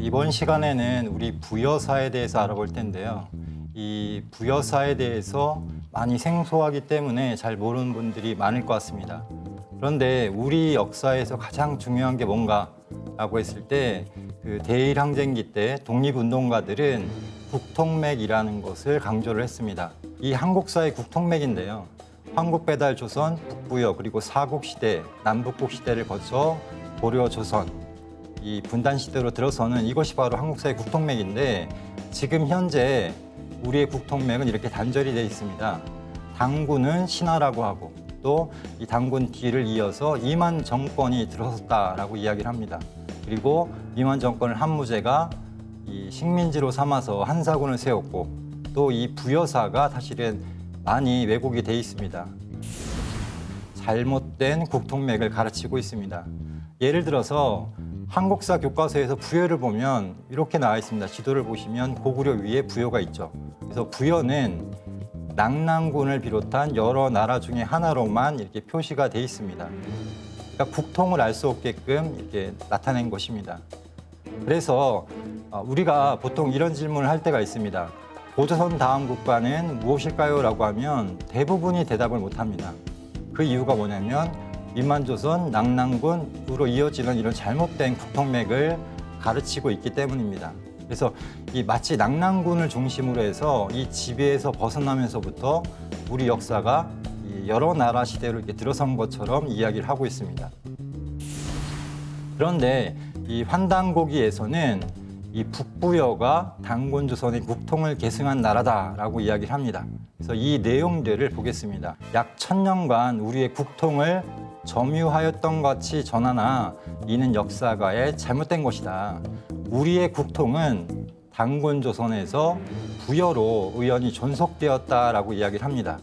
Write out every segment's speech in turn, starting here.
이번 시간에는 우리 부여사에 대해서 알아볼 텐데요. 이 부여사에 대해서 많이 생소하기 때문에 잘 모르는 분들이 많을 것 같습니다. 그런데 우리 역사에서 가장 중요한 게 뭔가라고 했을 때 그 대일 항쟁기 때 독립운동가들은 국통맥이라는 것을 강조를 했습니다. 이 한국사의 국통맥인데요. 황국배달 조선, 북부여 그리고 사국 시대, 남북국 시대를 거쳐 고려 조선 이 분단 시대로 들어서는 이것이 바로 한국사의 국통맥인데 지금 현재 우리의 국통맥은 이렇게 단절이 되어 있습니다. 당군은 신하라고 하고 또 이 당군 뒤를 이어서 이만 정권이 들어섰다라고 이야기를 합니다. 그리고 이만 정권을 한무제가 이 식민지로 삼아서 한사군을 세웠고 또 이 부여사가 사실은 많이 왜곡이 돼 있습니다. 잘못된 국통맥을 가르치고 있습니다. 예를 들어서 한국사 교과서에서 부여를 보면 이렇게 나와 있습니다. 지도를 보시면 고구려 위에 부여가 있죠. 그래서 부여는 낙랑군을 비롯한 여러 나라 중에 하나로만 이렇게 표시가 돼 있습니다. 그러니까 국통을 알 수 없게끔 이렇게 나타낸 것입니다. 그래서 어, 우리가 보통 이런 질문을 할 때가 있습니다. 고조선 다음 국가는 무엇일까요? 라고 하면 대부분이 대답을 못 합니다. 그 이유가 뭐냐면 민만조선, 낙랑군으로 이어지는 이런 잘못된 국통맥을 가르치고 있기 때문입니다. 그래서 이 마치 낙랑군을 중심으로 해서 이 지배에서 벗어나면서부터 우리 역사가 이 여러 나라 시대로 이렇게 들어선 것처럼 이야기를 하고 있습니다. 그런데 이 환단고기에서는 이 북부여가 당군조선의 국통을 계승한 나라다라고 이야기를 합니다. 그래서 이 내용들을 보겠습니다. 약 천년간 우리의 국통을 점유하였던 같이 전하나 이는 역사가의 잘못된 것이다. 우리의 국통은 당군조선에서 부여로 의원이 존속되었다라고 이야기를 합니다.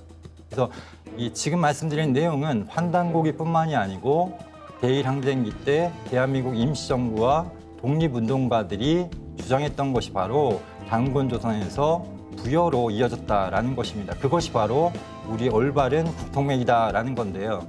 그래서 이 지금 말씀드린 내용은 환단고기뿐만이 아니고 대일 항쟁기 때 대한민국 임시정부와 독립운동가들이 주장했던 것이 바로 당군 조선에서 부여로 이어졌다라는 것입니다. 그것이 바로 우리 올바른 국통맥이다라는 건데요.